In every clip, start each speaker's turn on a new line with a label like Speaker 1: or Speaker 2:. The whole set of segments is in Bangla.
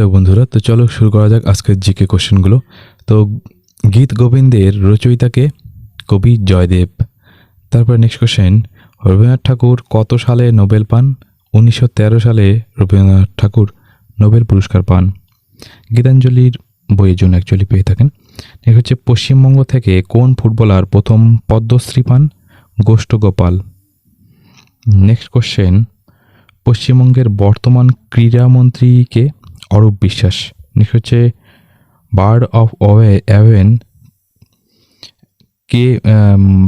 Speaker 1: হ্যালো বন্ধুরা, তো চলো শুরু করা যাক আজকের জিকে কোশ্চেনগুলো। তো গীত গোবিন্দের রচয়িতাকে কবি জয়দেব। তারপর নেক্সট কোশ্চেন রবীন্দ্রনাথ ঠাকুর কত সালে নোবেল পান? উনিশশো তেরো সালে রবীন্দ্রনাথ ঠাকুর নোবেল পুরস্কার পান। গীতাঞ্জলির বইয়ের জন্য অ্যাকচুয়ালি পেয়ে থাকেন। নেক্সট হচ্ছে পশ্চিমবঙ্গ থেকে কোন ফুটবলার প্রথম পদ্মশ্রী পান? গোষ্ঠ গোপাল। নেক্সট কোশ্চেন পশ্চিমবঙ্গের বর্তমান ক্রীড়ামন্ত্রীকে অরূপ বিশ্বাস। নেক্সট হচ্ছে বার্ড অফ অওয়ে অ্যাভেন কে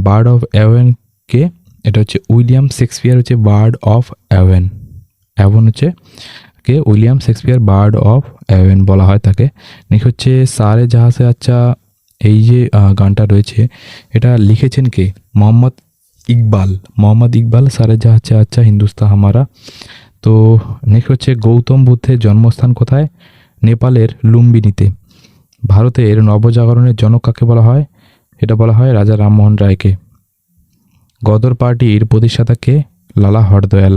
Speaker 1: বার্ড অফ অ্যাভেন কে, এটা হচ্ছে উইলিয়াম শেক্সপিয়ার হচ্ছে বার্ড অফ অ্যাভেন অ্যাভন হচ্ছে কে? William Shakespeare bard of Avon বলা হয় তাকে। নেক্সট হচ্ছে, সারে জাহাজে আচ্ছা এই যে গানটা রয়েছে, এটা লিখেছেন কে? মোহাম্মদ ইকবাল। মোহাম্মদ ইকবাল, সারে জাহাজে আচ্ছা হিন্দুস্তান হামারা। তো নেক্সট হচ্ছে গৌতম বুদ্ধের জন্মস্থান কোথায়? নেপালের লুম্বিনীতে। ভারতের নবজাগরণের জনক কাকে বলা হয়? এটা বলা হয় রাজা রামমোহন রায়কে। গদর পার্টির প্রতিষ্ঠাতাকে লালা হরদয়াল।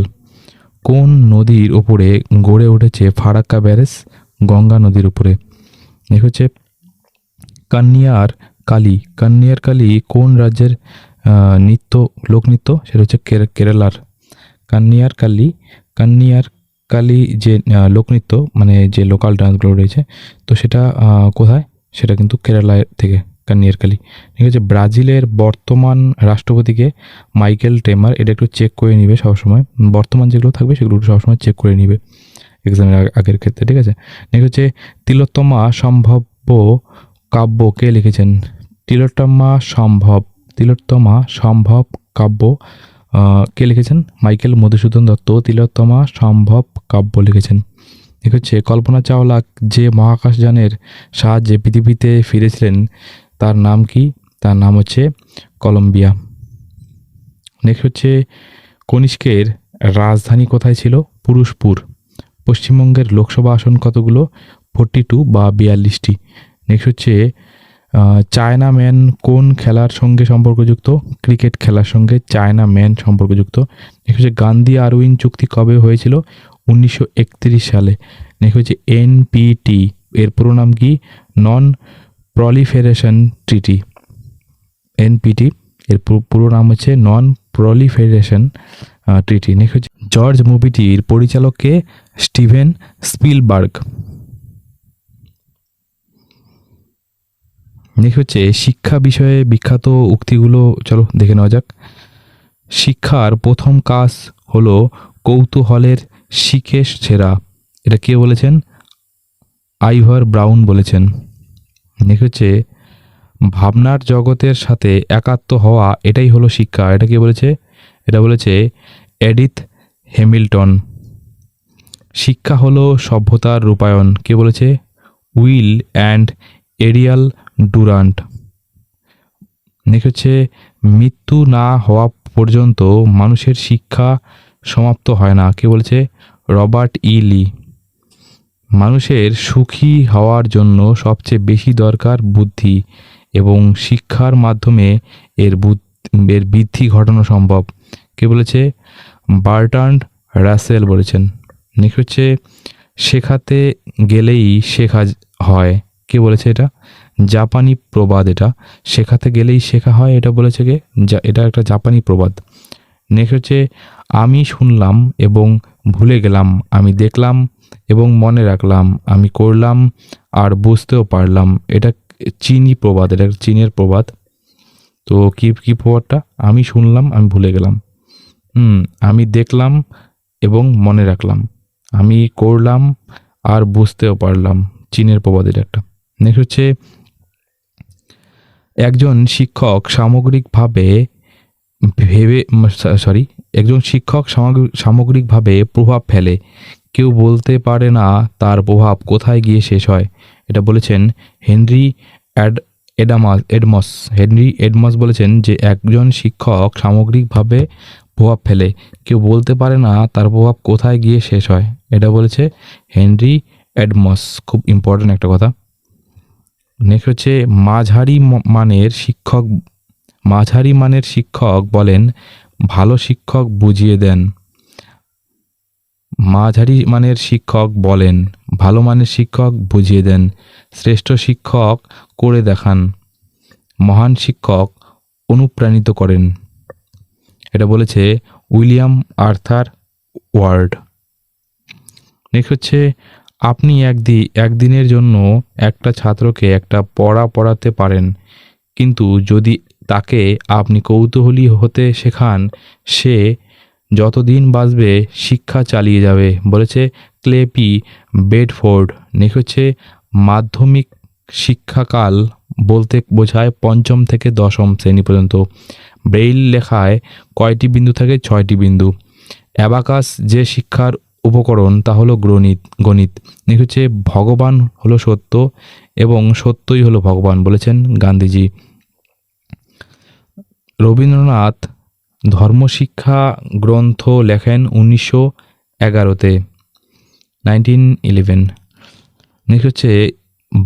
Speaker 1: কোন নদীর ওপরে গড়ে উঠেছে ফারাক্কা ব্যারেজ? গঙ্গা নদীর উপরে। নেক্সট হচ্ছে কান্নিয়ার কালী। কান্নিয়ার কালী কোন রাজ্যের নৃত্য, লোকনৃত্য? সেটা হচ্ছে কেরালার। কান্নিয়ার কালী কান্নিয়ার কালি যে লোকনৃত্য মানে যে লোকাল ডান্সগুলো রয়েছে, তো সেটা কোথায়? সেটা কিন্তু কেরালায় থেকে, কান্নিয়ার কালি। ঠিক আছে? ব্রাজিলের বর্তমান রাষ্ট্রপতিকে মাইকেল টেমার, এটা একটু চেক করে নিবে সবসময়। বর্তমান যেগুলো থাকবে, সেগুলো সবসময় চেক করে নিবে এক্সামের আগের ক্ষেত্রে, ঠিক আছে? নেক্সট হচ্ছে তিলোত্তমা সম্ভাব্য কাব্য কে লিখেছেন? তিলোত্তমা সম্ভব তিলোত্তমা সম্ভব কাব্য লিখেছেন? মাইকেল মধুসূদন দত্ত তিলোত্তমা সম্ভব কাব্য লিখেছেন। ঠিক হচ্ছে কল্পনা চাওলা যে মহাকাশযানের সাহায্যে পৃথিবীতে ফিরেছিলেন, তার নাম কি? তার নাম হচ্ছে কলম্বিয়া। নেক্সট হচ্ছে কনিষ্কের রাজধানী কোথায় ছিল? পুরুষপুর। পশ্চিমবঙ্গের লোকসভা আসন কতগুলো? ফোরটি টু বা বিয়াল্লিশটি। নেক্সট হচ্ছে চায়না ম্যান কোন খেলার সঙ্গে সম্পর্কযুক্ত? ক্রিকেট খেলার সঙ্গে চায়না ম্যান সম্পর্কযুক্ত। নেক্সট হচ্ছে গান্ধী আরউইন চুক্তি কবে হয়েছিল? উনিশশো একত্রিশ সালে। নেক্সট হচ্ছে এনপিটি এর পুরো নাম কি? নন প্রলিফেরেশন ট্রিটি এনপিটি এর পুরো নাম হচ্ছে নন প্রলিফেরেশন ট্রিটি। নেক্সট হচ্ছে জর্জ মুভিটির পরিচালককে স্টিভেন স্পিলবার্গ। নেক্সট হচ্ছে, শিক্ষা বিষয়ে বিখ্যাত উক্তিগুলো, চলো দেখে নেওয়া যাক। শিক্ষার প্রথম কাজ হলো কৌতূহলের শিখেশ ছেঁড়া এটা কে বলেছেন? আইভার ব্রাউন বলেছেন। নেক্সট হচ্ছে, ভাবনার জগতের সাথে একাত্ম হওয়া এটাই হলো শিক্ষা। এটা কে বলেছে? এটা বলেছে এডিথ হ্যামিল্টন। শিক্ষা হলো সভ্যতার রূপায়ণ। কে বলেছে? Will and Ariel Durant. Next হচ্ছে, মৃত্যু না হওয়া পর্যন্ত মানুষের শিক্ষা সমাপ্ত হয় না। কে বলেছে? Robert E Lee. মানুষের সুখী হওয়ার জন্য সবচেয়ে বেশি দরকার বুদ্ধি এবং শিক্ষার মাধ্যমে এর এর বৃদ্ধি ঘটানো সম্ভব। কে বলেছে? বার্টান্ড রাসেল বলেছেন। নেক্সট হচ্ছে, শেখাতে গেলেই শেখা হয়। কে বলেছে এটা? জাপানি প্রবাদ এটা। শেখাতে গেলেই শেখা হয়, এটা বলেছে কে? যা এটা একটা জাপানি প্রবাদ। নেক্সট হচ্ছে, আমি শুনলাম এবং ভুলে গেলাম, আমি দেখলাম এবং মনে রাখলাম, আমি করলাম আর বুঝতেও পারলাম। এটা চীনি প্রবাদ, এটা চীনের প্রবাদ। তো কি কি প্রবাদটা? আমি শুনলাম, আমি ভুলে গেলাম। হুম, আমি দেখলাম এবং মনে রাখলাম, আমি করলাম আর বুঝতেও পারলাম। চীনের প্রবাদ এটা একটা। নেক্সট হচ্ছে একজন শিক্ষক সামগ্রিকভাবে ভেবে সরি একজন শিক্ষক সামগ্রিকভাবে প্রভাব ফেলে। কেউ বলতে পারে না তার প্রভাব কোথায় গিয়ে শেষ হয়। এটা বলেছেন Henry add Adams Adams. Henry Adams বলেছেন যে একজন শিক্ষক সামগ্রিকভাবে প্রভাব ফেলে। কেউ বলতে পারে না তার প্রভাব কোথায় গিয়ে শেষ হয়। এটা বলেছে হেনরি এডমস। খুব ইম্পর্ট্যান্ট একটা কথা। নেক্সট হচ্ছে মাঝারি মানের শিক্ষক, মাঝারি মানের শিক্ষক বলেন, ভালো শিক্ষক বুঝিয়ে দেন। মাঝারি মানের শিক্ষক বলেন, ভালো মানের শিক্ষক বুঝিয়ে দেন। শ্রেষ্ঠ শিক্ষক করে দেখান। মহান শিক্ষক অনুপ্রাণিত করেন। এটা বলেছে উইলিয়াম আর্থার ওয়ার্ড। নেক্সট হচ্ছে আপনি একদি, একদিনের জন্য একটা ছাত্রকে একটা পড়া পড়াতে পারেন। কিন্তু যদি তাকে আপনি কৌতূহলী হতে শেখান, সে যতদিন বাঁচবে শিক্ষা চালিয়ে যাবে। বলেছে ক্লেপি বেডফোর্ড। হচ্ছে মাধ্যমিক শিক্ষাকাল বলতে বোঝায় পঞ্চম থেকে দশম শ্রেণি পর্যন্ত। ব্রেইল লেখায় কয়টি বিন্দু থাকে? ছয়টি বিন্দু। অ্যাবাকাস যে শিক্ষার উপকরণ, তা হলো গণিত। গণিত হচ্ছে ভগবান হলো সত্য এবং সত্যই হলো ভগবান বলেছেন গান্ধীজি। রবীন্দ্রনাথ ধর্মশিক্ষা গ্রন্থ লেখেন উনিশশো এগারোতে নাইনটিন ইলেভেন নেক্সট হচ্ছে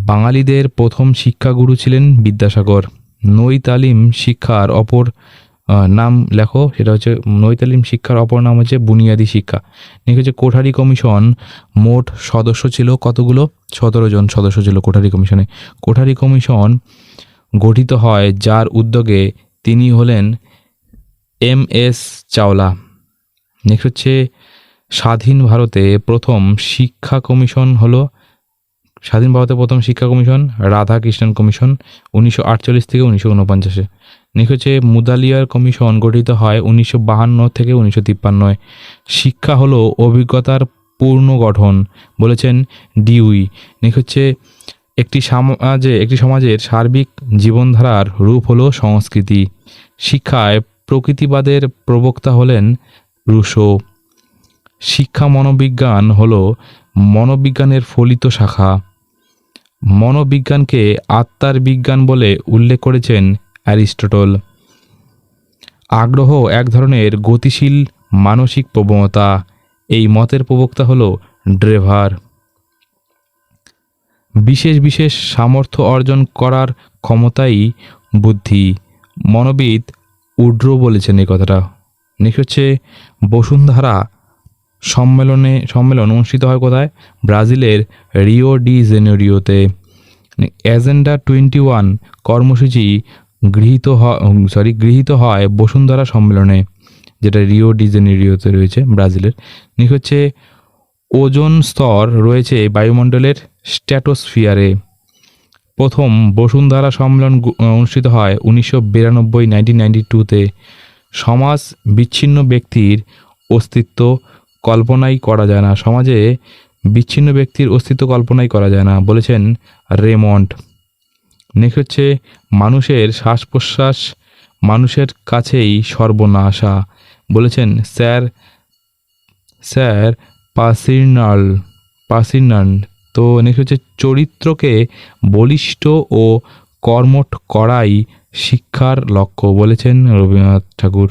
Speaker 1: বাঙালিদের প্রথম শিক্ষাগুরু ছিলেন বিদ্যাসাগর। নই তালিম শিক্ষার অপর নাম লেখো, সেটা হচ্ছে নৈতালিম শিক্ষার অপর নাম হচ্ছে বুনিয়াদী শিক্ষা। নেক্সট হচ্ছে কোঠারি কমিশন, মোট সদস্য ছিল কতগুলো? সতেরো জন সদস্য ছিল কোঠারি কমিশনে। কোঠারি কমিশন গঠিত হয় যার উদ্যোগে তিনি হলেন এম এস চাওলা। নেক্সট হচ্ছে স্বাধীন ভারতে প্রথম শিক্ষা কমিশন হলো, স্বাধীন ভারতে প্রথম শিক্ষা কমিশন, রাধাকৃষ্ণন কমিশন, উনিশশো আটচল্লিশ থেকে উনিশশো উনপঞ্চাশে। হচ্ছে মুদালিয়ার কমিশন গঠিত হয় উনিশশো থেকে উনিশশো তিপ্পান্নয় শিক্ষা হলো অভিজ্ঞতার পূর্ণ গঠন, বলেছেন ডিউই। হচ্ছে একটি সমাজে একটি সমাজের সার্বিক জীবনধারার রূপ হলো সংস্কৃতি। শিক্ষায় প্রকৃতিবাদের প্রবক্তা হলেন রুশো। শিক্ষা মনোবিজ্ঞান হলো মনোবিজ্ঞানের ফলিত শাখা। মনোবিজ্ঞানকে আত্মার বিজ্ঞান বলে উল্লেখ করেছেন অ্যারিস্টটল। আগ্রহ এক ধরনের গতিশীল মানসিক প্রবণতা। এই মতের প্রবক্তা হল ড্রেভার। বিশেষ বিশেষ সামর্থ্য অর্জন করার ক্ষমতাই বুদ্ধি। মনোবিদ উড্রো বলেছেন এই কথাটা। নেক্সট হচ্ছে, বসুন্ধরা সম্মেলনে সম্মেলন অনুষ্ঠিত হয় কোথায়? ব্রাজিলের রিও ডি জেনেরিওতে। এজেন্ডা টোয়েন্টি ওয়ান কর্মসূচি গৃহীত সরি গৃহীত হয় বসুন্ধরা সম্মেলনে, যেটা রিও ডি জেনেরিওতে রয়েছে, ব্রাজিলের। নেক্সট হচ্ছে ওজোন স্তর রয়েছে বায়ুমণ্ডলের স্ট্যাটোস্ফিয়ারে প্রথম বসুন্ধরা সম্মেলন অনুষ্ঠিত হয় উনিশশো বিরানব্বই নাইনটিন নাইনটি টুতে সমাজ বিচ্ছিন্ন ব্যক্তির অস্তিত্ব কল্পনাই করা যায় না। সমাজে বিচ্ছিন্ন ব্যক্তির অস্তিত্ব কল্পনাই করা যায় না, বলেছেন রেমন্ড। নেক্সট হচ্ছে মানুষের শ্বাস প্রশ্বাস মানুষের কাছেই সর্বনাশা। বলেছেন স্যার স্যার পাসিনাল পাসিনান তো নেক্সট হচ্ছে চরিত্রকে বলিষ্ঠ ও কর্মঠ করাই শিক্ষার লক্ষ্য, বলেছেন রবীন্দ্রনাথ ঠাকুর।